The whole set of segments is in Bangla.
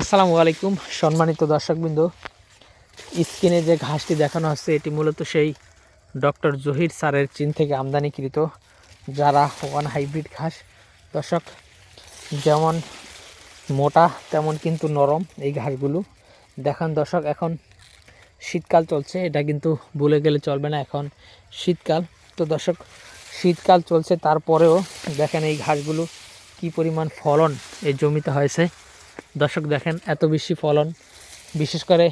আসসালামু আলাইকুম, সম্মানিত দর্শকবৃন্দ। স্ক্রিনে যে ঘাসটি দেখানো হচ্ছে, এটি মূলত সেই ডক্টর জহির স্যারের চীন থেকে আমদানিকৃত যারা ওয়ান হাইব্রিড ঘাস। দর্শক, যেমন মোটা, তেমন কিন্তু নরম এই ঘাসগুলো। দেখান দর্শক, এখন শীতকাল চলছে, এটা কিন্তু ভুলে গেলে চলবে না, এখন শীতকাল। তো দর্শক, শীতকাল চলছে, তারপরেও দেখেন এই ঘাসগুলো কি পরিমাণ ফলন এই জমিতে হয়েছে। দর্শক দেখেন, এত বেশি ফলন। বিশেষ করে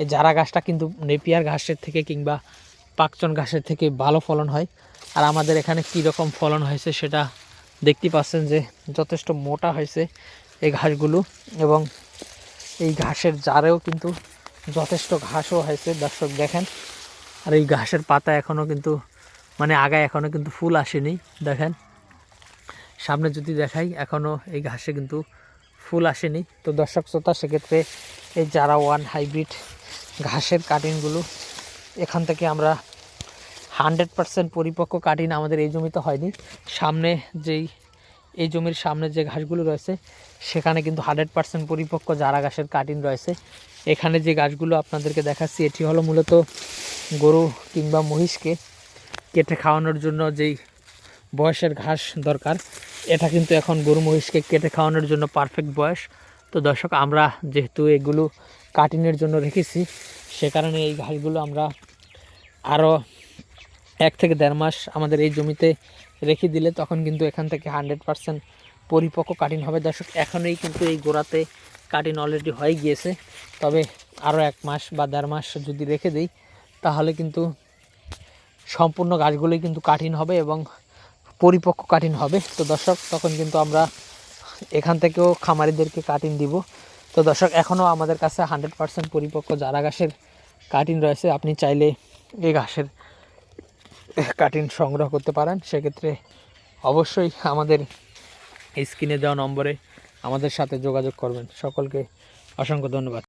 এই জারা গাছটা কিন্তু নেপিয়ার ঘাসের থেকে কিংবা পাকচন ঘাসের থেকে ভালো ফলন হয়। আর আমাদের এখানে কী রকম ফলন হয়েছে সেটা দেখতে পাচ্ছেন যে যথেষ্ট মোটা হয়েছে এই ঘাসগুলো এবং এই ঘাসের জারেও কিন্তু যথেষ্ট ঘাসও হয়েছে। দর্শক দেখেন, আর এই ঘাসের পাতা এখনও কিন্তু মানে আগায় এখনও কিন্তু ফুল আসেনি। দেখেন, সামনে যদি দেখাই এখনও এই ঘাসে কিন্তু ফুল আসেনি। তো দর্শক শ্রোতা, সেক্ষেত্রে এই যারা ওয়ান হাইব্রিড ঘাসের কাটিংগুলো এখান থেকে আমরা হান্ড্রেড পারসেন্ট পরিপক্ক কাটিং আমাদের এই জমিতে হয়নি। সামনে যেই, এই জমির সামনে যে ঘাসগুলো রয়েছে, সেখানে কিন্তু হান্ড্রেড পারসেন্ট পরিপক্ক জারা ঘাসের কাটিং রয়েছে, এখানে যে গাছগুলো আপনাদেরকে দেখাচ্ছি, এটি হলো মূলত গরু কিংবা মহিষকে কেটে খাওয়ানোর জন্য যেই বয়সের ঘাস দরকার। এটা কিন্তু এখন গরু মহিষকে কেটে খাওয়ানোর জন্য পারফেক্ট বয়স। তো দর্শক, আমরা যেহেতু এগুলো কাটিংয়ের জন্য রেখেছি, সে কারণে এই ঘাসগুলো আমরা আরও এক থেকে দেড় মাস আমাদের এই জমিতে রেখে দিলে তখন কিন্তু এখান থেকে হান্ড্রেড পারসেন্ট পরিপক্ক কাটিং হবে। দর্শক, এখনই কিন্তু এই গোড়াতে কাটিং অলরেডি হয়ে গিয়েছে। তবে আরও এক মাস বা দেড় মাস যদি রেখে দিই, তাহলে কিন্তু সম্পূর্ণ গাছগুলোই কিন্তু কাঠিন হবে এবং পরিপক্ক কাঠিন হবে। তো দর্শক, তখন কিন্তু আমরা এখান থেকেও খামারিদেরকে কাটিং দিব। তো দর্শক এখনও আমাদের কাছে হান্ড্রেড পার্সেন্ট পরিপক্ক জারা ঘাসের কাটিং রয়েছে। আপনি চাইলে এই ঘাসের কাটিং সংগ্রহ করতে পারেন। সেক্ষেত্রে অবশ্যই আমাদের স্ক্রিনে দেওয়া নম্বরে আমাদের সাথে যোগাযোগ করবেন। সকলকে অসংখ্য ধন্যবাদ।